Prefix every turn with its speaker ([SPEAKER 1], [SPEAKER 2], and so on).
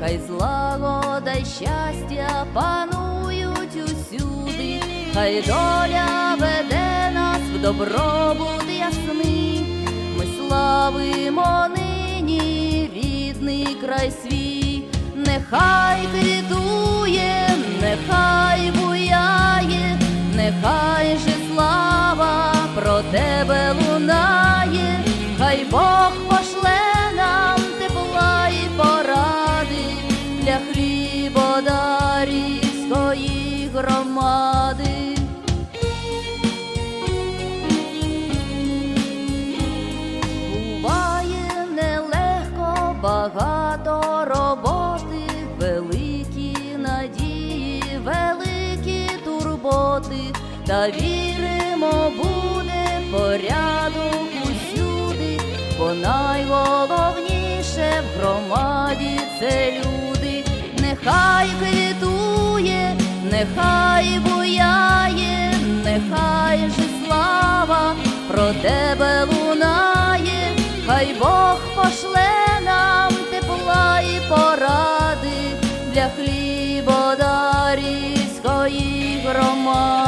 [SPEAKER 1] хай злагода й щастя панують усюди, хай доля веде нас в добробут ясний. Ми славимо нині рідний край свій, нехай квітує, нехай буяє, нехай же слава про тебе лунає, хлібодарівської громади. Буває нелегко, багато роботи, великі надії, великі турботи, та віримо, буде порядок усюди, бо найголовніше в громаді це люди, нехай квітує, нехай буяє, нехай же слава про тебе лунає, хай Бог пошле нам тепла і поради для хлібодарівської громади.